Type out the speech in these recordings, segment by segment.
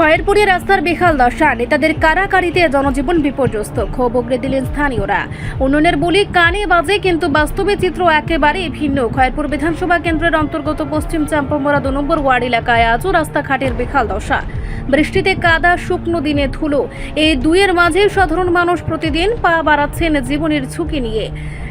খয়েরপুরে রাস্তার বেহাল দশা। নেতাদের কারাকারিতে জনজীবন বিপর্যস্ত। ক্ষোভ উগড়ে দিলেন স্থানীয়রা। উন্নয়নের বলি কানে বাজে, কিন্তু বাস্তবে চিত্র একেবারে ভিন্ন। খয়েরপুর বিধানসভা কেন্দ্রের অন্তর্গত পশ্চিম চাম্পামোড়া দু নম্বর ওয়ার্ড এলাকায় আজও রাস্তাঘাটের বেহাল দশা। বৃষ্টিতে কাদা, শুকনো দিনে ধুলো। এই দুইয়ের মাঝে সাধারণ মানুষ প্রতিদিন পা বাড়াচ্ছেন জীবনের ঝুঁকি নিয়ে।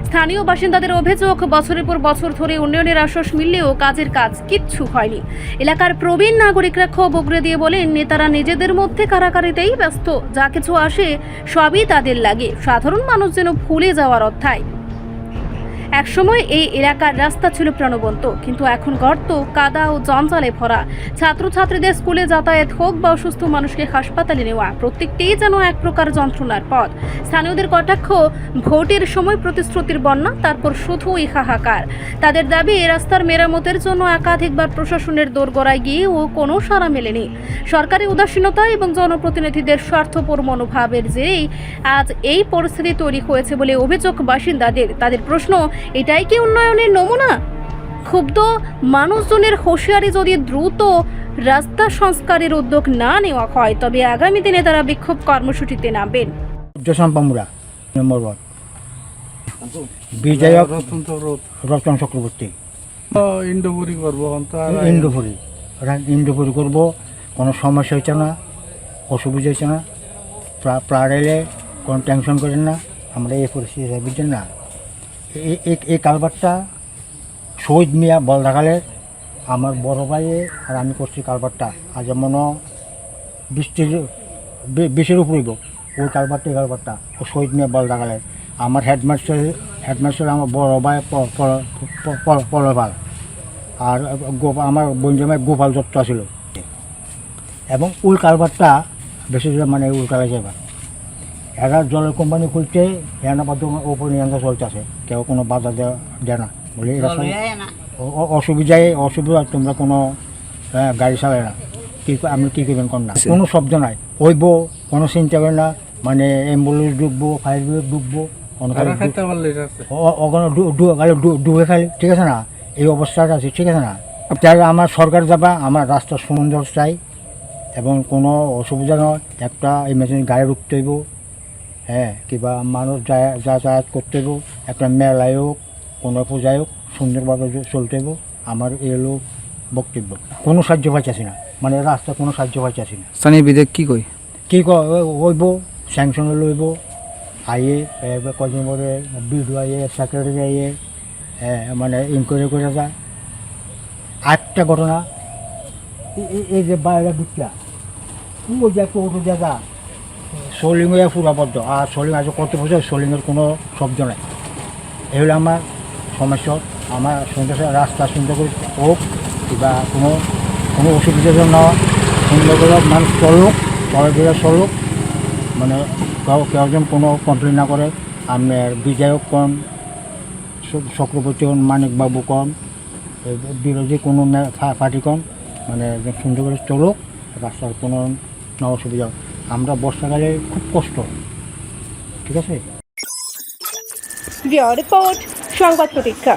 স্থানীয় বাসিন্দাদের অভিযোগ, বছরের পর বছর ধরে উন্নয়নের আশ্বাস মিললেও কাজের কাজ কিচ্ছু হয়নি। এলাকার প্রবীণ নাগরিকরা ক্ষোভ উগড়ে দিয়ে বলেন, নেতারা নিজেদের মধ্যে কারাকারিতেই ব্যস্ত, যা কিছু আসে সবই তাদের লাগে। সাধারণ মানুষ যেন ভুলে যাওয়ার অধ্যায়। একসময় এই এলাকার রাস্তা ছিল প্রাণবন্ত, কিন্তু এখন গর্ত, কাদা ও জঞ্জালে ভরা। ছাত্রছাত্রীদের স্কুলে যাতায়াত হোক বা অসুস্থ মানুষকে হাসপাতালে নেওয়া, প্রত্যেকটিই যেন এক প্রকার যন্ত্রণার পথ। স্থানীয়দের কটাক্ষ, ভোটের সময় প্রতিশ্রুতির বন্যা, তারপর শুধুই হাহাকার তাদের দাবি, এই রাস্তার মেরামতের জন্য একাধিকবার প্রশাসনের দোরগোড়ায় গিয়েও কোনো সাড়া মেলেনি। সরকারি উদাসীনতা এবং জনপ্রতিনিধিদের স্বার্থপর মনোভাবের জেরেই আজ এই পরিস্থিতি তৈরি হয়েছে বলে অভিযোগ বাসিন্দাদের। তাদের প্রশ্ন এটাই কি উন্নয়নের নমুনা? ক্ষুব্ধ মানুষজনের হুঁশিয়ারি যদি দ্রুত রাস্তা সংস্কারের উদ্যোগ না নেওয়া হয় তবে আগামী দিনে তারা বিক্ষোভ কর্মসূচিতে নামবেন। জসাম পামুরা নম্বর ওয়ার্ড রতন চক্রবর্তী। ইন্ডোপুরি করব করব কোনো সমস্যা হচ্ছে না অসুবিধা হচ্ছে না। প্রা- প্রায় কোনো টেনশন করেন না আমরা এই পরিস্থিতি না এই- কালবারটা শহীদ মিয়া বলদাকালের আমার বড় ভাইয়ে আর আমি করছি কারবারটা আজ যেমন বৃষ্টির বিশের উপরইব ওই কালবারটা এই কালবারটা ও শহীদ মিয়া বলদাকালের আমার হেডমাস্টার হেডমাস্টার আমার বড় ভাই প- প- প- প- পলপাল আর গোপাল আমার বন্ধুমায় গোপাল দত্ত ছিল এবং উল কারবারটা বেশি মানে উল কালাইছে এবার এরা জলের কোম্পানি খুলছে এরা বাদ ওপর নিয়ন্ত্রণ চলতেছে। কেউ কোনো বাধা দেওয়া দেয় না। বলে এরা অসুবিধায় অসুবিধা তোমরা কোনো হ্যাঁ, গাড়ি চালায় না। কী আমি আপনি কী করবেন কোন না। কোনো শব্দ নাই। হইব কোনো চিন্তা করে না। মানে অ্যাম্বুলেন্স ঢুকবো ফায়ার ব্রিগেড ঢুকবো কোনো তারা গাড়ি ঢুক- খাইতে পারলে আছে? ও- ওখানে ডু- ডু- গালে ডু- ডুবে খালি ঠিক আছে না? এই অবস্থাটা আছে ঠিক আছে না? তাই আমার সরকার যাবা আমার রাস্তা সুন্দর চাই। এবং কোনো অসুবিধা নয় একটা ইমার্জেন্সি গাড়ি রুখতে হইব। হ্যাঁ কিংবা মানুষ যা- যাতায়াত করতে হইব একটা মেলায় হোক কোনো পূজায় হোক সুন্দরভাবে জ- চলতে হইব আমার এই হলো বক্তব্য। কোনো সাহায্য পাইতেছি না মানে রাস্তা কোনো সাহায্য পাইতেছি না। স্থানীয় বিধায়ক কি কই কি ক হইব স্যাংশন লইব আইয়ে কদিন পরে বিডু আইয়ে সেক্রেটারি আইয়ে মানে ইনকোয়ারি করে যায়। আরেকটা ঘটনা এই- যে বাইরে বুটলা ওই যে একটা অটো জায়গা সোলিং হয়ে পুরাবদ্ধ আর সোলিং আছে কত বছর সোলিংয়ের কোনো শব্দ নাই। এই হলো আমার সমস্যা। আমার সুন্দর রাস্তা সুন্দর করে হোক কিংবা কোনো কোনো অসুবিধা যেন না হয়। সুন্দর করে মানুষ চলুক চলাফেরা চলুক। মানে কেউ কেউ যেন কোনো কমপ্লেন না করে আমার বিধায়ক চ- চক্রবর্তী কন মানিকবাবু এই বিরোধী কোনো পার্টি কন মানে সুন্দর করে চলুক রাস্তার কোনো অসুবিধা। আমরা বর্ষাকালে খুব কষ্ট। ঠিক আছে? রিপোর্ট সংবাদ প্রতীক্ষা।